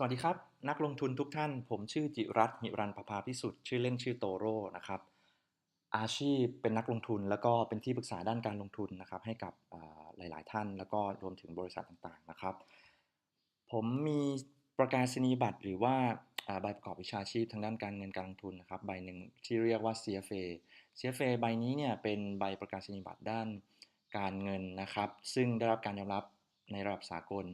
สวัสดีครับ นักลงทุนทุกท่าน ผมชื่อจิรัตน์หิรันประภาพิสุทธิ์ชื่อเล่นชื่อโตโร่นะครับ อาชีพเป็นนักลงทุน แล้วก็เป็นที่ปรึกษาด้านการลงทุนนะครับ ให้กับหลาย ๆ ท่าน แล้วก็รวมถึงบริษัทต่างๆนะครับ ผมมีประกาศนียบัตรหรือว่าใบประกอบวิชาชีพทางด้านการเงินการลงทุนนะครับใบหนึ่งที่เรียกว่า CFA CFA ใบนี้เนี่ยเป็นใบประกาศนียบัตรด้านการเงินนะครับ ซึ่งได้รับการยอมรับในระดับสากล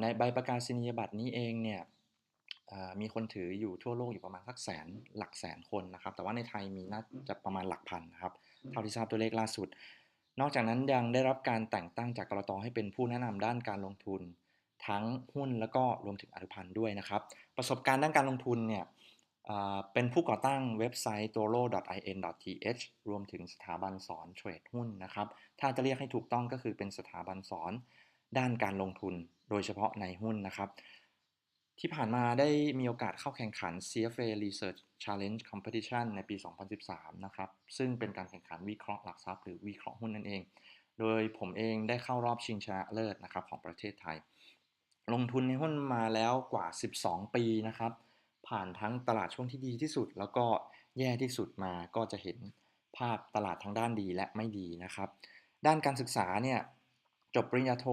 ในใบประกาศนียบัตรนี้เองเนี่ยมีคนถืออยู่ทั่วโลกอยู่ประมาณสักแสนหลักแสนคนนะครับ แต่ว่าในไทยมีน่าจะประมาณหลักพันนะครับ เท่าที่ทราบตัวเลขล่าสุด นอกจากนั้นยังได้รับการแต่งตั้งจากกรตให้เป็นผู้แนะนำด้านการลงทุน ทั้งหุ้นแล้วก็รวมถึงอนุพันธ์ด้วยนะครับ ประสบการณ์ด้านการลงทุนเนี่ยเป็นผู้ก่อตั้งเว็บไซต์ toro.in.th รวมถึงสถาบันสอนเทรดหุ้นนะครับ ถ้าจะเรียกให้ถูกต้องก็คือเป็นสถาบันสอน ด้านการลงทุนโดยเฉพาะในหุ้นนะครับ ที่ผ่านมาได้มีโอกาสเข้าแข่งขัน CFA Research Challenge Competition ในปี 2013 นะครับ ซึ่งเป็นการแข่งขันวิเคราะห์หลักทรัพย์หรือวิเคราะห์หุ้นนั่นเอง โดยผมเองได้เข้ารอบชิงชนะเลิศนะครับของประเทศไทย ลงทุนในหุ้นมาแล้วกว่า 12 ปีนะครับ ผ่านทั้งตลาดช่วงที่ดีที่สุด แล้วก็แย่ที่สุดมาก็จะเห็นภาพตลาดทั้งด้านดีและไม่ดีนะครับ ด้านการศึกษาเนี่ย จบปริญญาโท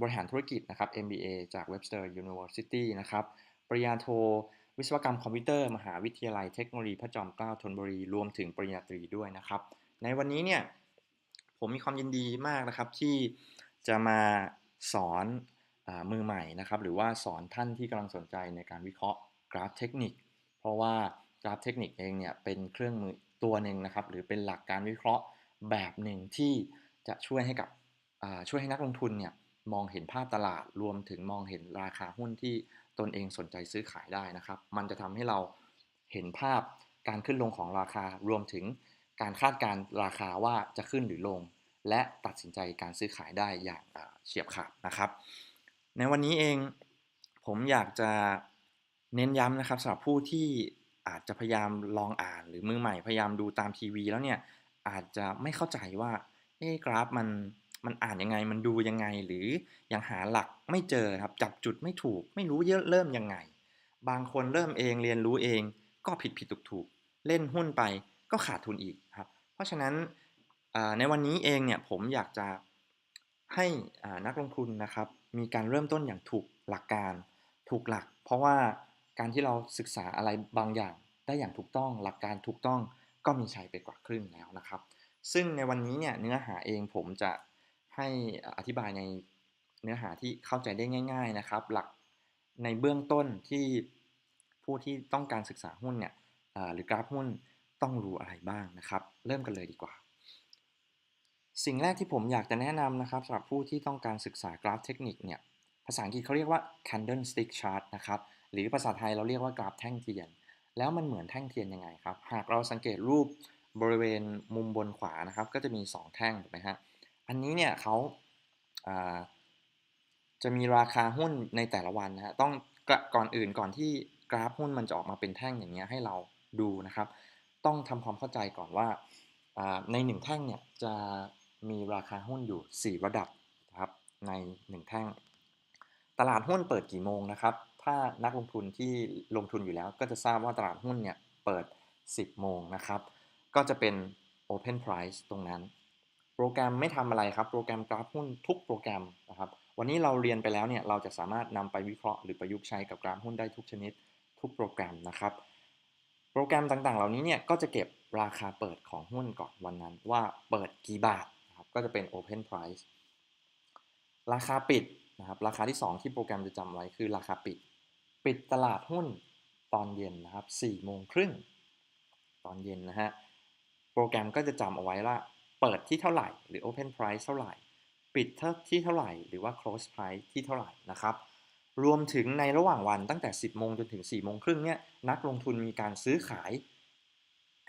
บริหารธุรกิจนะครับ MBA จาก Webster University นะครับ ปริญญาโทวิศวกรรมคอมพิวเตอร์มหาวิทยาลัยเทคโนโลยีพระจอมเกล้าธนบุรี รวมถึงปริญญาตรีด้วยนะครับ ในวันนี้เนี่ยผมมีความยินดีมากนะครับที่จะมาสอนอมือใหม่นะครับ หรือว่าสอนท่านที่กำลังสนใจในการวิเคราะห์กราฟเทคนิค เพราะว่ากราฟเทคนิคเองเนี่ยเป็นเครื่องมือตัวหนึ่งนะครับ หรือเป็นหลักการวิเคราะห์แบบหนึ่งที่จะช่วยให้กับ ช่วยให้นักลงทุนเนี่ยมองเห็นภาพตลาดรวมถึงมองเห็นราคาหุ้นที่ตนเองสนใจซื้อขายได้นะครับ มันจะทำให้เราเห็นภาพการขึ้นลงของราคารวมถึงการคาดการราคาว่าจะขึ้นหรือลง และตัดสินใจการซื้อขายได้อย่างเฉียบขาดนะครับ ในวันนี้เองผมอยากจะเน้นย้ำนะครับสำหรับผู้ที่อาจจะพยายามลองอ่านหรือมือใหม่พยายามดูตามทีวีแล้วเนี่ยอาจจะไม่เข้าใจว่าเอ๊กราฟมัน มันอ่านยังไงมันดูยังไงหรือยังหาหลักไม่เจอครับจับจุดไม่ถูก ไม่รู้เยอะเริ่มยังไง บางคนเริ่มเองเรียนรู้เองก็ผิดผิดถูกถูกเล่นหุ้นไปก็ขาดทุนอีกครับเพราะฉะนั้นในวันนี้เองเนี่ยผมอยากจะให้นักลงทุนนะครับมีการเริ่มต้นอย่างถูกหลักการ ถูกหลัก เพราะว่าการที่เราศึกษาอะไรบางอย่างได้อย่างถูกต้องหลักการถูกต้องก็มีชัยไปกว่าครึ่งแล้วนะครับ ซึ่งในวันนี้เนี่ยเนื้อหาเองผมจะ ให้อธิบายในเนื้อหาที่เข้าใจได้ง่าย ๆนะครับ หลักในเบื้องต้นที่ผู้ที่ต้องการศึกษาหุ้นเนี่ยหรือกราฟหุ้นต้องรู้อะไรบ้างนะครับ เริ่มกันเลยดีกว่า สิ่งแรกที่ผมอยากจะแนะนำนะครับสำหรับผู้ที่ต้องการศึกษากราฟเทคนิคเนี่ยภาษาอังกฤษเขาเรียกว่า candlestick chart นะครับหรือภาษาไทยเราเรียกว่ากราฟแท่งเทียน แล้วมันเหมือนแท่งเทียนยังไงครับ หากเราสังเกตรูปบริเวณมุมบนขวานะครับ ก็จะมี 2 แท่งถูกไหมฮะ อันนี้เนี่ยเขาจะมีราคาหุ้นในแต่ละวันนะฮะต้องก่อนอื่นก่อนที่กราฟหุ้นมันจะออกมาเป็นแท่งอย่างเงี้ยให้เราดูนะครับ ต้องทำความเข้าใจก่อนว่าใน1แท่งเนี่ยจะมีราคาหุ้นอยู่ 4 ระดับนะครับใน 1 แท่ง ตลาดหุ้นเปิดกี่โมงนะครับ ถ้านักลงทุนที่ลงทุนอยู่แล้วก็จะทราบว่าตลาดหุ้นเนี่ยเปิด 10 โมงนะครับ ก็จะเป็น Open Price ตรงนั้น โปรแกรมไม่ทำอะไรครับ โปรแกรมกราฟหุ้นทุกโปรแกรมนะครับ วันนี้เราเรียนไปแล้วเนี่ย เราจะสามารถนำไปวิเคราะห์หรือประยุกต์ใช้กับกราฟหุ้นได้ทุกชนิด ทุกโปรแกรมนะครับ โปรแกรมต่างๆ เหล่านี้เนี่ย ก็จะเก็บราคาเปิดของหุ้นก่อนวันนั้น ว่าเปิดกี่บาทนะครับ ก็จะเป็น Open Price ราคาปิดนะครับ ราคาที่ 2 ที่โปรแกรมจะจำไว้คือราคาปิด ปิดตลาดหุ้นตอนเย็นนะครับ4โมงครึ่งตอนเย็นนะฮะ โปรแกรมก็จะจำเอาไว้ว่า เปิดที่เท่าไหร่ หรือ Open Price เท่าไหร่ ปิดที่เท่าไหร่ หรือว่า Close Price ที่เท่าไหร่นะครับ รวมถึงในระหว่างวันตั้งแต่ 10 โมงจนถึง 4 โมงครึ่งเนี่ย นักลงทุนมีการซื้อขาย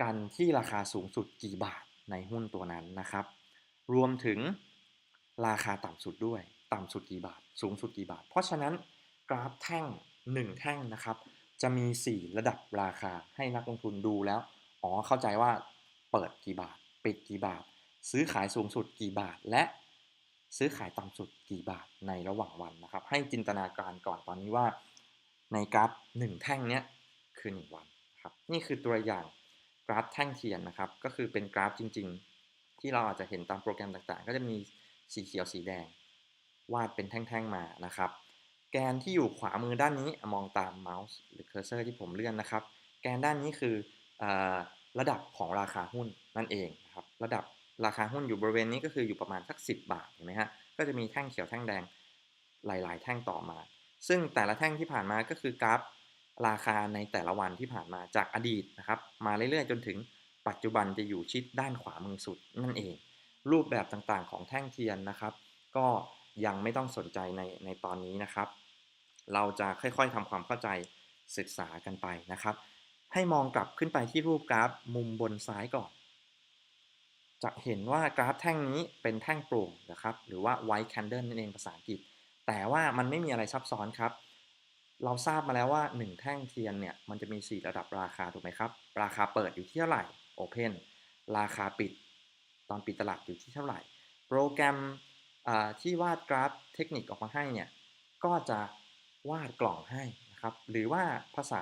กันที่ราคาสูงสุดกี่บาทในหุ้นตัวนั้นนะครับ รวมถึงราคาต่ำสุดด้วย ต่ำสุดกี่บาท สูงสุดกี่บาท เพราะฉะนั้นกราฟแท่ง 1 แท่งนะครับ จะมี 4 ระดับราคาให้นักลงทุนดูแล้ว อ๋อ เข้าใจว่าเปิดกี่บาท ปิดกี่บาท ซื้อขายสูงสุดกี่บาท และซื้อขายต่ำสุดกี่บาทในระหว่างวันนะครับ ให้จินตนาการก่อนตอนนี้ว่า ในกราฟ 1 แท่งเนี้ยคือ 1 วันครับนี่คือตัวอย่างกราฟแท่งเทียนนะครับ ก็คือเป็นกราฟจริง ๆ ที่เราอาจจะเห็นตามโปรแกรมต่างๆ ก็จะมีสีเขียวสีแดง วาดเป็นแท่งๆมานะครับ แกนที่อยู่ขวามือด้านนี้มองตามเมาส์หรือเคอร์เซอร์ที่ผมเลื่อนนะครับ แกนด้านนี้คืออระดับของราคาหุ้นนั่นเองนะครับ ระดับ ราคาหุ้นอยู่บริเวณนี้ก็คืออยู่ประมาณสัก 10 บาทเห็นไหมฮะก็จะมีแท่งเขียวแท่งแดงหลาย ๆ แท่งต่อมา ซึ่งแต่ละแท่งที่ผ่านมาก็คือกราฟราคาในแต่ละวันที่ผ่านมาจากอดีตนะครับมาเรื่อย ๆ จนถึงปัจจุบันจะอยู่ชิดด้านขวามือสุดนั่นเอง รูปแบบต่างๆ ของแท่งเทียนนะครับ ก็ยังไม่ต้องสนใจในในตอนนี้นะครับ เราจะค่อยๆทำความเข้าใจศึกษากันไปนะครับ ให้มองกลับขึ้นไปที่รูปกราฟมุมบนซ้ายก่อน จะเห็นว่ากราฟแท่งนี้เป็นแท่งโปร่งนะครับ หรือว่า white candle นั่นเองภาษาอังกฤษ แต่ว่ามันไม่มีอะไรซับซ้อนครับ เราทราบมาแล้วว่า 1 แท่งเทียนเนี่ย มันจะมี 4 ระดับราคาถูกไหมครับ ราคาเปิดอยู่ที่เท่าไหร่ Open ราคาปิด ตอนปิดตลาดอยู่ที่เท่าไหร่ โปรแกรมที่วาดกราฟเทคนิคออกมาให้เนี่ย ก็จะวาดกล่องให้นะครับ หรือว่าภาษา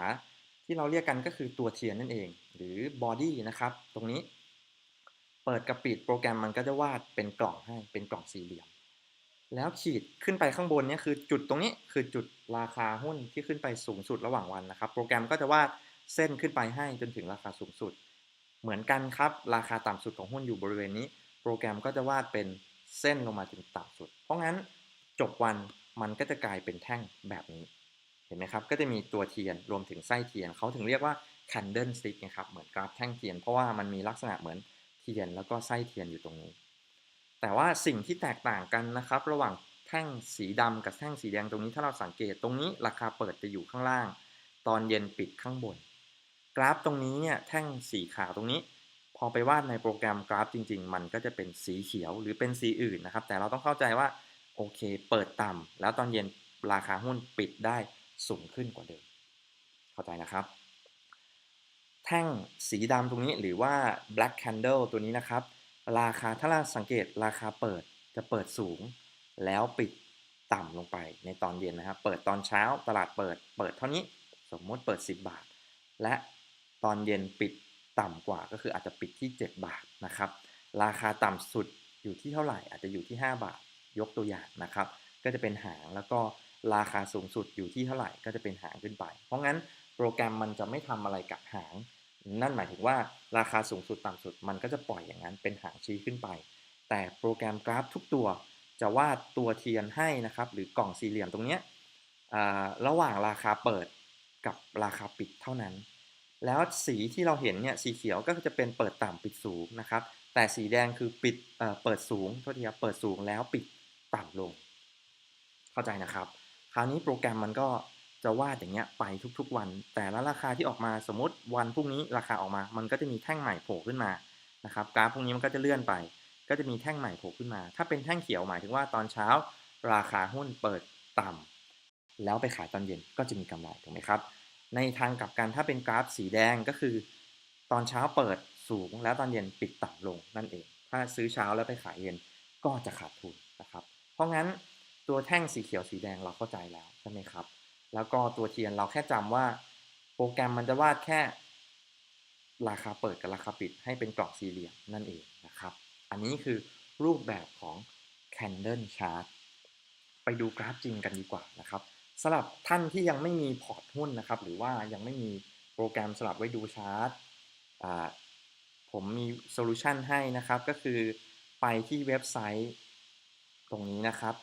ที่เราเรียกกันก็คือตัวเทียนนั่นเอง หรือบอดี้นะครับ ตรงนี้ เปิดกับปิดโปรแกรมมันก็จะวาดเป็นกล่องให้เป็นกล่องสี่เหลี่ยม แล้วขีดขึ้นไปข้างบนนี่คือจุดตรงนี้คือจุดราคาหุ้นที่ขึ้นไปสูงสุดระหว่างวันนะครับ โปรแกรมก็จะวาดเส้นขึ้นไปให้จนถึงราคาสูงสุด เหมือนกันครับ ราคาต่ำสุดของหุ้นอยู่บริเวณนี้ โปรแกรมก็จะวาดเป็นเส้นลงมาถึงต่ำสุด เพราะงั้นจบวันมันก็จะกลายเป็นแท่งแบบนี้ เห็นไหมครับ ก็จะมีตัวเทียนรวมถึงไส้เทียนเขาถึงเรียกว่า candle stick นะครับ เหมือนกราฟแท่งเทียน เพราะว่ามันมีลักษณะเหมือน เทียนแล้วก็ไส้เทียนอยู่ตรงนี้ แต่ว่าสิ่งที่แตกต่างกันนะครับ ระหว่างแท่งสีดำกับแท่งสีแดงตรงนี้ถ้าเราสังเกตตรงนี้ราคาเปิดจะอยู่ข้างล่าง ตอนเย็นปิดข้างบน กราฟตรงนี้เนี่ยแท่งสีขาวตรงนี้ พอไปวาดในโปรแกรมกราฟจริง ๆ มันก็จะเป็นสีเขียวหรือเป็นสีอื่นนะครับ แต่เราต้องเข้าใจว่าโอเค เปิดต่ำแล้วตอนเย็นราคาหุ้นปิดได้สูงขึ้นกว่าเดิม เข้าใจนะครับ แท่งสีดำตรงนี้หรือว่า black candle ตัวนี้นะครับ ราคาถ้าเราสังเกตราคาเปิดจะเปิดสูง แล้วปิดต่ำลงไปในตอนเย็นนะครับ เปิดตอนเช้าตลาดเปิด เปิดเท่านี้สมมติเปิด 10 บาท และตอนเย็นปิดต่ำกว่าก็คืออาจจะปิดที่ 7 บาทนะครับ ราคาต่ำสุดอยู่ที่เท่าไหร่อาจจะอยู่ที่ 5 บาทยกตัวอย่างนะครับ ก็จะเป็นหางแล้วก็ราคาสูงสุดอยู่ที่เท่าไหร่ก็จะเป็นหางขึ้นไป เพราะงั้นโปรแกรมมันจะไม่ทำอะไรกับหาง นั่นหมายถึงว่าราคาสูงสุดต่ำสุดมันก็จะปล่อยอย่างนั้นเป็นหางชี้ขึ้นไป แต่โปรแกรมกราฟทุกตัวจะวาดตัวเทียนให้นะครับหรือกล่องสี่เหลี่ยมตรงนี้ระหว่างราคาเปิดกับราคาปิดเท่านั้น แล้วสีที่เราเห็นเนี่ยสีเขียวก็จะเป็นเปิดต่ำปิดสูงนะครับ แต่สีแดงคือปิดเเปิดสูงโทษทีครับเปิดสูงแล้วปิดต่ำลง เข้าใจนะครับ คราวนี้โปรแกรมมันก็ จะวาดอย่างเงี้ยไปทุกๆวัน แต่ละราคาที่ออกมาสมมติวันพรุ่งนี้ราคาออกมา มันก็จะมีแท่งใหม่โผล่ขึ้นมานะครับกราฟพวกนี้มันก็จะเลื่อนไป ก็จะมีแท่งใหม่โผล่ขึ้นมา ถ้าเป็นแท่งเขียวหมายถึงว่าตอนเช้า ราคาหุ้นเปิดต่ำแล้วไปขายตอนเย็นก็จะมีกำไรถูกไหมครับ ในทางกลับกันถ้าเป็นกราฟสีแดงก็คือ ตอนเช้าเปิดสูงแล้วตอนเย็นปิดต่ำลงนั่นเอง ถ้าซื้อเช้าแล้วไปขายเย็นก็จะขาดทุนนะครับ เพราะงั้นตัวแท่งสีเขียวสีแดงเราเข้าใจแล้วใช่ไหมครับ แล้วก็ตัวเทียนเราแค่จำว่า โปรแกรมมันจะวาดแค่ ราคาเปิดกับราคาปิดให้เป็นกล่องสี่เหลี่ยมนั่นเองนะครับ อันนี้คือรูปแบบของ Candle Chart ไปดูกราฟจริงกันดีกว่านะครับสำหรับท่านที่ยังไม่มีพอร์ตหุ้นนะครับ หรือว่ายังไม่มีโปรแกรมสำหรับไว้ดูชาร์ตผมมีโซลูชันให้นะครับ ก็คือไปที่เว็บไซต์ตรงนี้นะครับ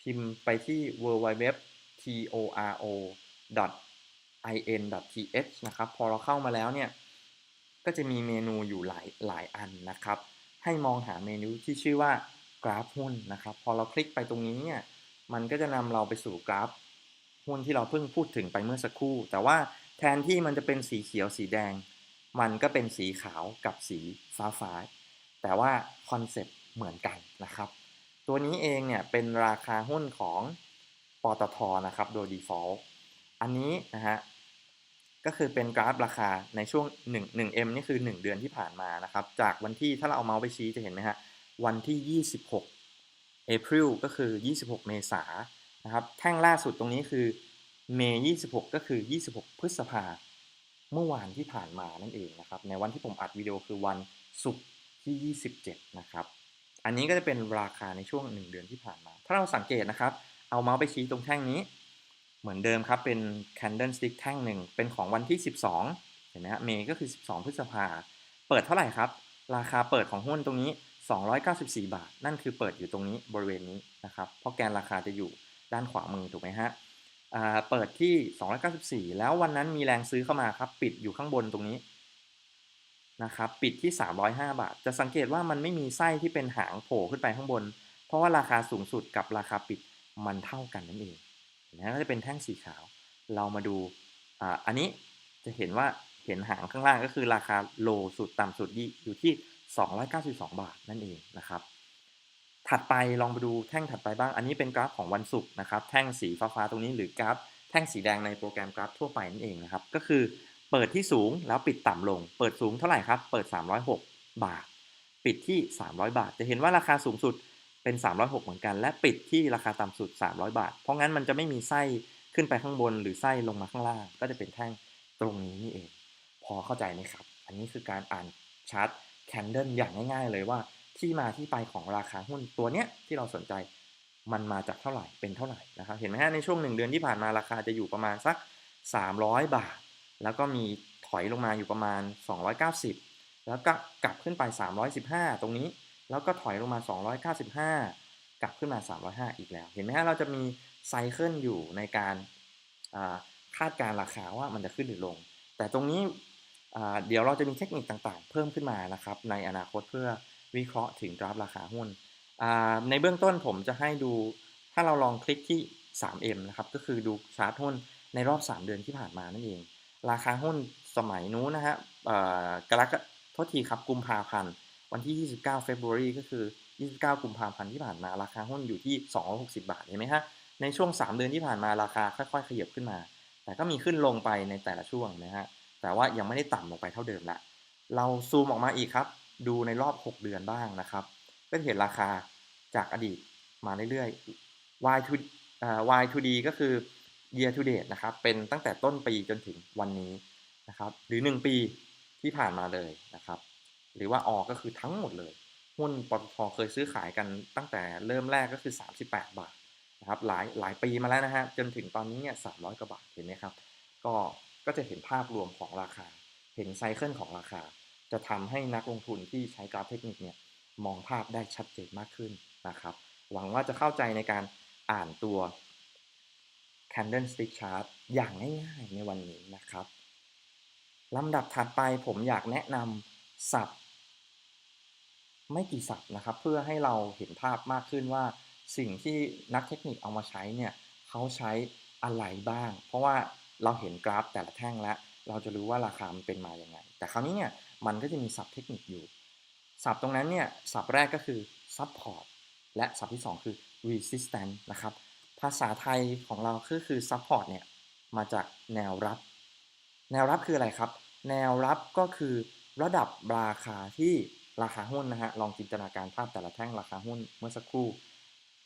พิมพ์ไปที่ www toro.in.th นะครับ พอเราเข้ามาแล้วเนี่ย ก็จะมีเมนูอยู่หลายหลายอันนะครับ ให้มองหาเมนูที่ชื่อว่ากราฟหุ้นนะครับ พอเราคลิกไปตรงนี้เนี่ย มันก็จะนำเราไปสู่กราฟหุ้นที่เราเพิ่งพูดถึงไปเมื่อสักครู่ แต่ว่าแทนที่มันจะเป็นสีเขียวสีแดง มันก็เป็นสีขาวกับสีฟ้าฟ้าแต่ว่าคอนเซ็ปต์เหมือนกันนะครับ ตัวนี้เองเนี่ยเป็นราคาหุ้นของ ปตทนะครับโดย default อันนี้นะฮะก็คือเป็นกราฟราคาในช่วง 1 1M นี่คือ 1 เดือนที่ผ่านมานะครับ จากวันที่ถ้าเราเอาเมาส์ไปชี้จะเห็นไหมฮะวันที่ 26 April ก็คือ 26 เมษานะครับ แท่งล่าสุดตรงนี้คือเมย์26 ก็คือ 26 พฤษภาเมื่อวานที่ผ่านมานั่นเองนะครับ ในวันที่ผมอัดวิดีโอคือวันศุกร์ที่ 27 นะครับ อันนี้ก็จะเป็นราคาในช่วง 1 เดือนที่ผ่านมา ถ้าเราสังเกตนะครับ เอาเมาส์ไปชี้ตรงแท่งนี้ เหมือนเดิมครับเป็น candle stick แท่งหนึ่งเป็นของวันที่ 12 เห็นไหมฮะเมย์ก็คือ 12 พฤษภา เปิดเท่าไหร่ครับ ราคาเปิดของหุ้นตรงนี้ 294 บาท นั่นคือเปิดอยู่ตรงนี้บริเวณนี้นะครับ เพราะแกนราคาจะอยู่ด้านขวามือถูกไหมฮะเปิดที่ 294 แล้ววันนั้นมีแรงซื้อเข้ามาครับ ปิดอยู่ข้างบนตรงนี้นะครับ ปิดที่ 305 บาท จะสังเกตว่ามันไม่มีไส้ที่เป็นหางโผล่ขึ้นไปข้างบน เพราะว่าราคาสูงสุดกับราคาปิด มันเท่ากันนั่นเองนะก็จะเป็นแท่งสีขาว เรามาดูอันนี้จะเห็นว่าเห็นหางข้างล่างก็คือราคาโลสุดต่ำสุดอยู่ที่ 292 บาทนั่นเองนะครับ ถัดไปลองไปดูแท่งถัดไปบ้าง อันนี้เป็นกราฟของวันศุกร์นะครับ แท่งสีฟ้าๆตรงนี้หรือกราฟแท่งสีแดงในโปรแกรมกราฟทั่วไปนั่นเองนะครับ ก็คือเปิดที่สูงแล้วปิดต่ำลง เปิดสูงเท่าไหร่ครับ เปิด 306 บาท ปิดที่ 300 บาท จะเห็นว่าราคาสูงสุด เป็น 306 เหมือนกัน และปิดที่ราคาต่ำสุด 300 บาท เพราะงั้นมันจะไม่มีไส้ขึ้นไปข้างบน หรือไส้ลงมาข้างล่าง ก็จะเป็นแท่งตรงนี้นี่เอง พอเข้าใจไหมครับ อันนี้คือการอ่านชาร์ตแคนเดิลอย่างง่าย ๆ เลยว่าที่มาที่ไปของราคาหุ้นตัวเนี้ยที่เราสนใจมันมาจากเท่าไหร่เป็นเท่าไหร่นะครับ เห็นไหมฮะในช่วงหนึ่งเดือนที่ผ่านมาราคาจะอยู่ประมาณสัก 300 บาท แล้วก็มีถอยลงมาอยู่ประมาณ 290 แล้วก็กลับขึ้นไป 315 ตรงนี้ แล้วก็ถอยลงมา 295 กลับขึ้นมา 305 อีกแล้ว เห็นไหมฮะเราจะมีไซเคิลอยู่ในการคาดการราคาว่ามันจะขึ้นหรือลง แต่ตรงนี้เดี๋ยวเราจะมีเทคนิคต่างๆ เพิ่มขึ้นมานะครับ ในอนาคตเพื่อวิเคราะห์ถึงกราฟราคาหุ้น ในเบื้องต้นผมจะให้ดูถ้าเราลองคลิกที่ 3M นะครับ ก็คือดูชาร์ตหุ้นในรอบ 3 เดือนที่ผ่านมานั่นเอง ราคาหุ้นสมัยนู้นนะฮะกรกโทษทีครับกุมภาพันธ์ วันที่ 29เฟบรุรีก็คือ 29 กุมภาพันธ์ที่ผ่านมาราคาหุ้นอยู่ที่ 260 บาทเห็นไหมฮะในช่วง 3 เดือนที่ผ่านมาราคาค่อยๆ ขยับขึ้นมา แต่ก็มีขึ้นลงไปในแต่ละช่วงนะฮะแต่ว่ายังไม่ได้ต่ำลงไปเท่าเดิมละเราซูมออกมาอีกครับ ดูในรอบ 6 เดือนบ้างนะครับก็เห็นราคาจากอดีตมาเรื่อยๆ Y to Y to D ก็คือ year to date นะครับ เป็นตั้งแต่ต้นปีจนถึงวันนี้นะครับ หรือ 1 ปีที่ผ่านมาเลยนะครับ หรือว่าออก็คือทั้งหมดเลย หุ้นปตทเคยซื้อขายกันตั้งแต่เริ่มแรกก็คือ 38 บาทนะครับหลายหลายปีมาแล้วนะฮะจนถึงตอนนี้เนี่ย300กว่าบาทเห็นไหมครับ ก็ก็จะเห็นภาพรวมของราคา เห็นไซเคิลของราคา จะทำให้นักลงทุนที่ใช้กราฟเทคนิคเนี่ยมองภาพได้ชัดเจนมากขึ้นนะครับ หวังว่าจะเข้าใจในการอ่านตัว candlestick chart อย่างง่ายๆในวันนี้นะครับลำดับถัดไปผมอยากแนะนำ ศัพท์ไม่กี่ศัพท์นะครับ เพื่อให้เราเห็นภาพมากขึ้นว่า สิ่งที่นักเทคนิคเอามาใช้เนี่ยเขาใช้อะไรบ้าง เพราะว่าเราเห็นกราฟแต่ละแท่งแล้ว เราจะรู้ว่าราคามันเป็นมาอย่างไง แต่คราวนี้เนี่ยมันก็จะมีศัพท์เทคนิคอยู่ศัพท์ตรงนั้นเนี่ยศัพท์แรกก็คือ support และศัพท์ที่ 2 คือ resistance นะครับ ภาษาไทยของเราคือคือ support เนี่ยมาจากแนวรับ แนวรับคืออะไรครับ แนวรับก็คือ ระดับราคาที่ราคาหุ้นนะฮะลองจินตนาการภาพแต่ละแท่งราคาหุ้นเมื่อสักครู่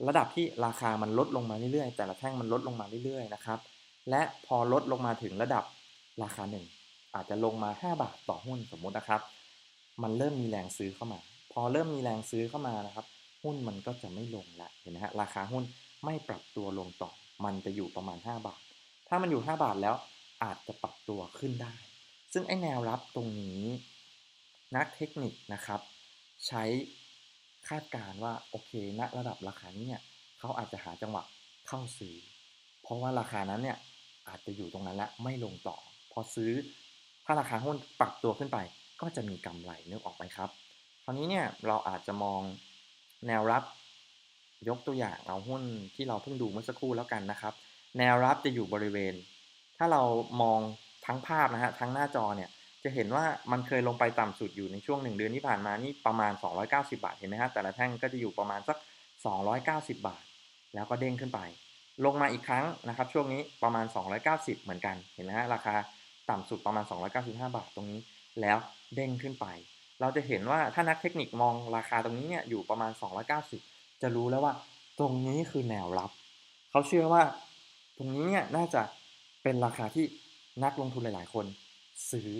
ระดับที่ราคามันลดลงมาเรื่อยๆ แต่ละแท่งมันลดลงมาเรื่อยๆนะครับและพอลดลงมาถึงระดับราคาหนึ่งอาจจะลงมา 5 บาทต่อหุ้นสมมุตินะครับ มันเริ่มมีแรงซื้อเข้ามา พอเริ่มมีแรงซื้อเข้ามานะครับ หุ้นมันก็จะไม่ลงละเห็นไหมฮะราคาหุ้นไม่ปรับตัวลงต่อ มันจะอยู่ประมาณ 5 บาท ถ้ามันอยู่ 5 บาทแล้วอาจจะปรับตัวขึ้นได้ ซึ่งไอ้แนวรับตรงนี้ นักเทคนิคนะครับ ใช้คาดการว่าโอเคณนะระดับราคานี้เนี่ยเขาอาจจะหาจังหวะเข้าซื้อ เพราะว่าราคานั้นเนี่ยอาจจะอยู่ตรงนั้นและไม่ลงต่อ พอซื้อถ้าราคาหุ้นปรับตัวขึ้นไป ก็จะมีกำไรนึกออกไหมครับคราวนี้เนี่ยเราอาจจะมองแนวรับยกตัวอย่างเอาหุ้นที่เราเพิ่งดูเมื่อสักครู่แล้วกันนะครับ แนวรับจะอยู่บริเวณ ถ้าเรามองทั้งภาพนะฮะทั้งหน้าจอเนี่ย จะเห็นว่ามันเคยลงไปต่ำสุดอยู่ในช่วงหนึ่งเดือนที่ผ่านมานี่ประมาณ 290 บาทเห็นไหมฮะแต่ละแท่งก็จะอยู่ประมาณสัก 290 บาท แล้วก็เด้งขึ้นไป ลงมาอีกครั้งนะครับ ช่วงนี้ประมาณ 290 เหมือนกันเห็นไหมฮะราคาต่ำสุดประมาณ 295 บาทตรงนี้ แล้วเด้งขึ้นไป เราจะเห็นว่าถ้านักเทคนิคมองราคาตรงนี้เนี่ยอยู่ประมาณ 290 จะรู้แล้วว่า ตรงนี้คือแนวรับเขาเชื่อว่า ตรงนี้เนี่ยน่าจะเป็นราคาที่นักลงทุนหลาย ๆ คนซื้อ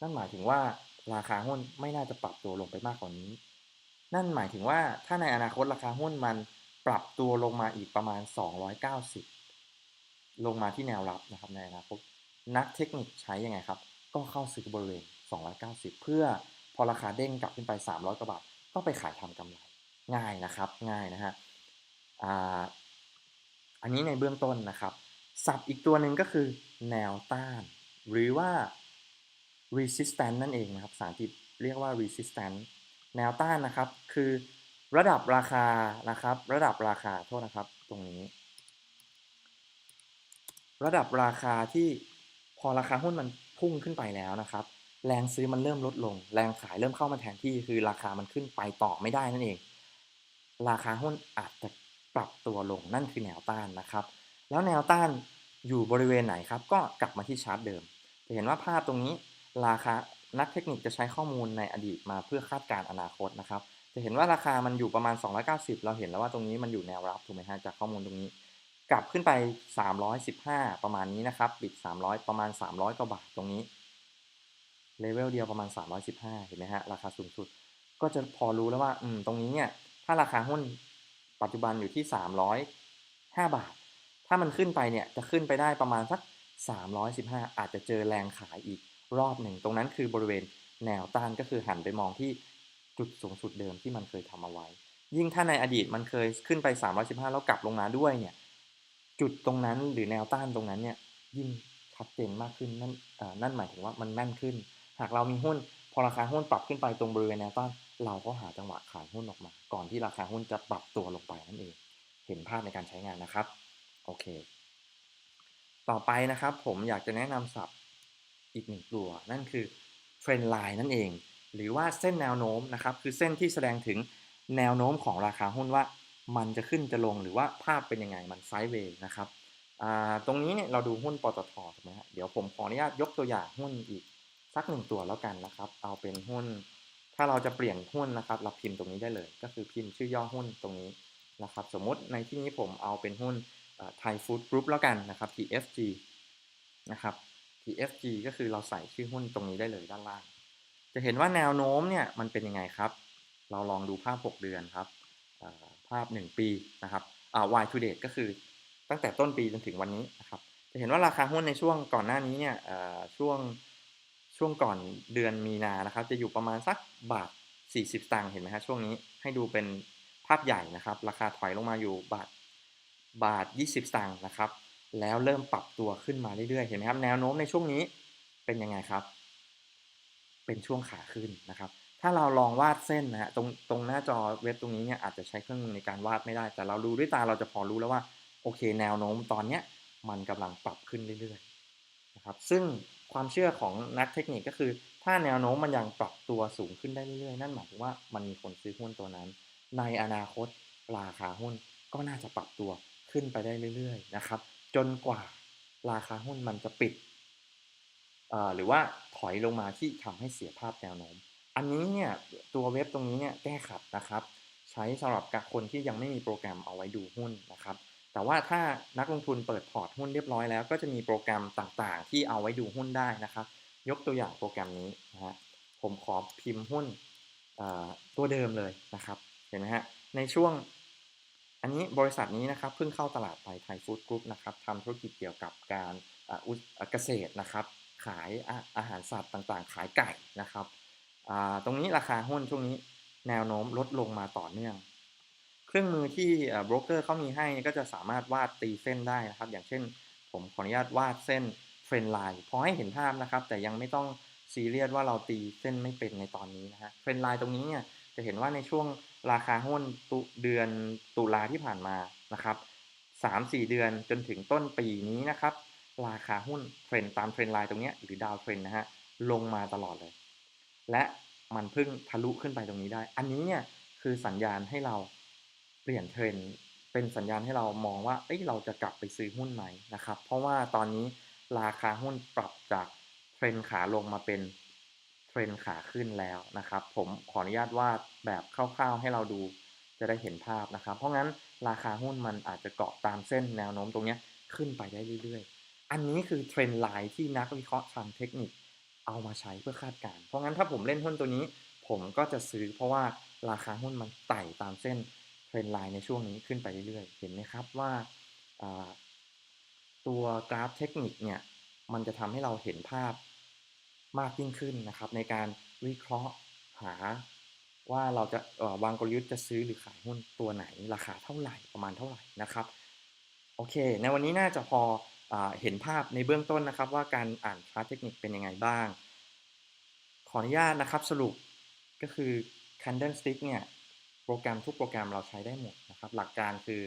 นั่นหมายถึงว่าราคาหุ้นไม่น่าจะปรับตัวลงไปมากกว่านี้ นั่นหมายถึงว่าถ้าในอนาคตราคาหุ้นมันปรับตัวลงมาอีกประมาณ 290 ลงมาที่แนวรับนะครับในอนาคตนักเทคนิคใช้ยังไงครับ ก็เข้าซื้อบริเวณ 290 เพื่อพอราคาเด้งกลับขึ้นไป 300 กว่าบาท ก็ไปขายทำกำไร ง่ายนะครับ ง่ายนะฮะอันนี้ในเบื้องต้นนะครับศัพท์อีกตัวหนึ่งก็คือแนวต้าน หรือว่า resistance นั่นเองนะครับภาษาอังกฤษเรียกว่า resistance แนวต้านนะครับ คือระดับราคานะครับ ระดับราคาโทษนะครับตรงนี้ ระดับราคาที่พอราคาหุ้นมันพุ่งขึ้นไปแล้วนะครับ แรงซื้อมันเริ่มลดลง แรงขายเริ่มเข้ามาแทนที่คือราคามันขึ้นไปต่อไม่ได้นั่นเอง ราคาหุ้นอาจจะปรับตัวลงนั่นคือแนวต้านนะครับ แล้วแนวต้านอยู่บริเวณไหนครับ ก็กลับมาที่ชาร์ตเดิม จะเห็นว่าภาพตรงนี้ ราคานักเทคนิคจะใช้ข้อมูลในอดีตมาเพื่อคาดการณ์อนาคตนะครับ จะเห็นว่าราคามันอยู่ประมาณ 290 เราเห็นแล้วว่าตรงนี้มันอยู่แนวรับถูกไหมฮะจากข้อมูลตรงนี้ กลับขึ้นไป 315 ประมาณนี้นะครับปิด 300 ประมาณ 300กว่าบาทตรงนี้เลเวลเดียวประมาณ 315 เห็นไหมฮะราคาสูงสุด ก็จะพอรู้แล้วว่าอืมตรงนี้เนี่ยถ้าราคาหุ้นปัจจุบันอยู่ที่ 305 บาท ถ้ามันขึ้นไปเนี่ยจะขึ้นไปได้ประมาณสัก 315 อาจจะเจอแรงขายอีก รอบหนึ่ง ตรงนั้นคือบริเวณแนวต้านก็คือหันไปมองที่จุดสูงสุดเดิมที่มันเคยทำเอาไว้ ยิ่งถ้าในอดีตมันเคยขึ้นไป 315 แล้วกลับลงมาด้วยเนี่ย จุดตรงนั้นหรือแนวต้านตรงนั้นเนี่ยยิ่งชัดเจนมากขึ้นนั่นนั่นหมายถึงว่ามันแม่นขึ้น หากเรามีหุ้นพอราคาหุ้นปรับขึ้นไปตรงบริเวณแนวต้านเราก็หาจังหวะขายหุ้นออกมา ก่อนที่ราคาหุ้นจะปรับตัวลงไปนั่นเอง เห็นภาพในการใช้งานนะครับ โอเค ต่อไปนะครับผมอยากจะแนะนำศัพท์ อีกหนึ่งตัว นั่นคือเทรนไลน์นั่นเอง หรือว่าเส้นแนวโน้มนะครับ คือเส้นที่แสดงถึงแนวโน้มของราคาหุ้นว่ามันจะขึ้นจะลงหรือว่าภาพเป็นยังไงมันไซด์เวย์นะครับตรงนี้เนี่ยเราดูหุ้นปตทถูกไหมฮะเดี๋ยวผมขออนุญาตยกตัวอย่างหุ้นอีกสักหนึ่งตัวแล้วกันนะครับ เอาเป็นหุ้น ถ้าเราจะเปลี่ยนหุ้นนะครับ เราพิมพ์ตรงนี้ได้เลย ก็คือพิมพ์ชื่อย่อหุ้นตรงนี้นะครับ สมมุติในที่นี้ผมเอาเป็นหุ้นไทยฟู้ดกรุ๊ปแล้วกันนะครับ TFG นะครับ TFG ก็คือเราใส่ชื่อหุ้นตรงนี้ได้เลยด้านล่าง จะเห็นว่าแนวโน้มเนี่ยมันเป็นยังไงครับ เราลองดูภาพ 6 เดือนครับ ภาพ 1 ปีนะครับ Y to date ก็คือตั้งแต่ต้นปีจนถึงวันนี้นะครับ จะเห็นว่าราคาหุ้นในช่วงก่อนหน้านี้เนี่ยช่วงช่วงก่อนเดือนมีนานะครับ จะอยู่ประมาณสักบาท 40ตังค์เห็นไหมครับช่วงนี้ให้ดูเป็นภาพใหญ่นะครับ ราคาถอยลงมาอยู่บาทบาท 20ตังค์นะครับ แล้วเริ่มปรับตัวขึ้นมาเรื่อยๆ เห็นไหมครับ แนวโน้มในช่วงนี้เป็นยังไงครับ เป็นช่วงขาขึ้นนะครับ ถ้าเราลองวาดเส้นนะฮะตรงตรงหน้าจอเว็บตรงนี้เนี่ยอาจจะใช้เครื่องมือในการวาดไม่ได้ แต่เราดูด้วยตาเราจะพอรู้แล้วว่า โอเค แนวโน้มตอนเนี้ยมันกำลังปรับขึ้นเรื่อยๆนะครับ ซึ่งความเชื่อของนักเทคนิคก็คือ ถ้าแนวโน้มมันยังปรับตัวสูงขึ้นได้เรื่อยๆ นั่นหมายถึงว่ามันมีคนซื้อหุ้นตัวนั้น ในอนาคตราคาหุ้นก็น่าจะปรับตัวขึ้นไปได้เรื่อย ๆ นะครับ จนกว่าราคาหุ้นมันจะปิด หรือว่าถอยลงมาที่ทำให้เสียภาพแนวโน้ม อันนี้เนี่ยตัวเว็บตรงนี้เนี่ยแก้ขัดนะครับ ใช้สำหรับกับคนที่ยังไม่มีโปรแกรมเอาไว้ดูหุ้นนะครับ แต่ว่าถ้านักลงทุนเปิดพอร์ตหุ้นเรียบร้อยแล้ว ก็จะมีโปรแกรมต่างๆ ที่เอาไว้ดูหุ้นได้นะครับ ยกตัวอย่างโปรแกรมนี้นะฮะผมขอพิมพ์หุ้นตัวเดิมเลยนะครับ เห็นไหมฮะ ในช่วง อันนี้บริษัทนี้นะครับเพิ่งเข้าตลาดไปไทยฟู้ดกรุ๊ปนะครับทำธุรกิจเกี่ยวกับการเกษตรนะครับ ขายอาหารสัตว์ต่างๆ ขายไก่นะครับตรงนี้ราคาหุ้นช่วงนี้แนวโน้มลดลงมาต่อเนื่อง เครื่องมือที่โบรกเกอร์เขามีให้ก็จะสามารถวาดตีเส้นได้นะครับ อย่างเช่น ผมขออนุญาตวาดเส้นเทรนไลน์พอให้เห็นภาพนะครับ แต่ยังไม่ต้องซีเรียสว่าเราตีเส้นไม่เป็นในตอนนี้นะฮะเทรนไลน์ตรงนี้เนี่ย จะเห็นว่าในช่วงราคาหุ้นตุเดือนตุลาที่ผ่านมานะครับสามสี่เดือนจนถึงต้นปีนี้นะครับ ราคาหุ้นเทรนตามเทรนไลน์ตรงนี้หรือดาวเทรนนะฮะลงมาตลอดเลย และมันเพิ่งทะลุขึ้นไปตรงนี้ได้ อันนี้เนี่ยคือสัญญาณให้เราเปลี่ยนเทรนเป็นสัญญาณให้เรามองว่าเอ้ยเราจะกลับไปซื้อหุ้นไหมนะครับ เพราะว่าตอนนี้ราคาหุ้นปรับจากเทรนขาลงมาเป็น เทรนขาขึ้นแล้วนะครับ ผมขออนุญาตวาดแบบคร่าวๆให้เราดูจะได้เห็นภาพนะครับ เพราะงั้นราคาหุ้นมันอาจจะเกาะตามเส้นแนวโน้มตรงนี้ขึ้นไปได้เรื่อยๆ อันนี้คือเทรนไลน์ที่นักวิเคราะห์ทางเทคนิคเอามาใช้เพื่อคาดการณ์เพราะงั้นถ้าผมเล่นหุ้นตัวนี้ ผมก็จะซื้อเพราะว่าราคาหุ้นมันไต่ตามเส้นเทรนไลน์ในช่วงนี้ขึ้นไปเรื่อยๆ เห็นไหมครับว่าตัวกราฟเทคนิคเนี่ยมันจะทำให้เราเห็นภาพ มากยิ่งขึ้นนะครับ ในการวิเคราะห์หาว่าเราจะวางกลยุทธ์จะซื้อหรือขายหุ้นตัวไหน ราคาเท่าไหร่ประมาณเท่าไหร่นะครับโอเค ในวันนี้น่าจะพออเห็นภาพในเบื้องต้นนะครับ ว่าการอ่านชาร์ตเทคนิคเป็นยังไงบ้าง ขออนุญาตนะครับสรุปก็คือ candlestick เนี่ยโปรแกรมทุกโปรแกรมเราใช้ได้หมดนะครับ หลักการคือ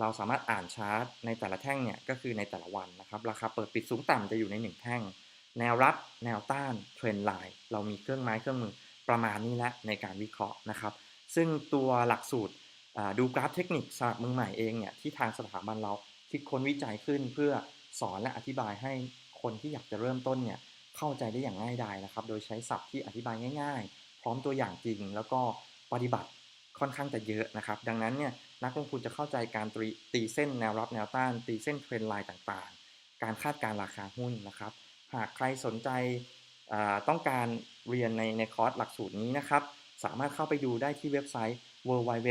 เราสามารถอ่านชาร์ตในแต่ละแท่งเนี่ยก็คือในแต่ละวันนะครับ ราคาเปิดปิดสูงต่ำจะอยู่ใน 1 แท่ง แนวรับแนวต้านเทรนไลน์เรามีเครื่องไม้เครื่องมือประมาณนี้แหละในการวิเคราะห์นะครับ ซึ่งตัวหลักสูตรดูกราฟเทคนิคสำหรับมือใหม่เองเนี่ยที่ทางสถาบันเราคิดค้นวิจัยขึ้นเพื่อสอนและอธิบายให้คนที่อยากจะเริ่มต้นเนี่ยเข้าใจได้อย่างง่ายดายนะครับ โดยใช้ศัพท์ที่อธิบายง่าย ๆ พร้อมตัวอย่างจริง แล้วก็ปฏิบัติค่อนข้างจะเยอะนะครับ ดังนั้นเนี่ยนักลงทุนจะเข้าใจการตีเส้นแนวรับแนวต้าน ตีเส้นเทรนไลน์ต่างๆ การคาดการราคาหุ้นนะครับ หากใครสนใจต้องการเรียนในในคอร์สหลักสูตรนี้นะครับ สามารถเข้าไปดูได้ที่เว็บไซต์ www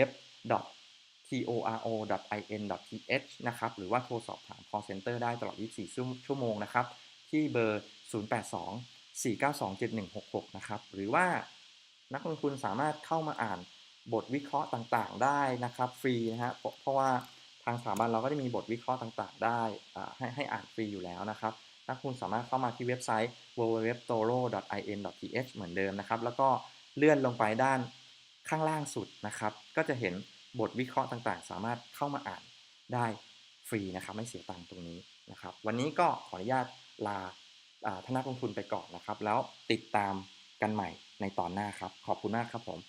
toro.in.th นะครับ หรือว่าโทรสอบถาม call center ได้ตลอด 24 ชั่วโมงนะครับ ที่เบอร์ 082-492-7166 นะครับ หรือว่านักลงทุนสามารถเข้ามาอ่านบทวิเคราะห์ต่างๆ ได้นะครับฟรีนะฮะเพราะว่าทางสถาบันเราก็จะมีบทวิเคราะห์ต่างๆ ได้ให้ให้อ่านฟรีอยู่แล้วนะครับ นักลงทุนสามารถเข้ามาที่เว็บไซต์ www.toro.in.th เหมือนเดิมนะครับ แล้วก็เลื่อนลงไปด้านข้างล่างสุดนะครับ ก็จะเห็นบทวิเคราะห์ต่างๆ สามารถเข้ามาอ่านได้ฟรีนะครับ ไม่เสียตังค์ตรงนี้นะครับ วันนี้ก็ขออนุญาตลาท่านนักลงทุนไปก่อนนะครับ แล้วติดตามกันใหม่ในตอนหน้าครับ ขอบคุณมากครับผม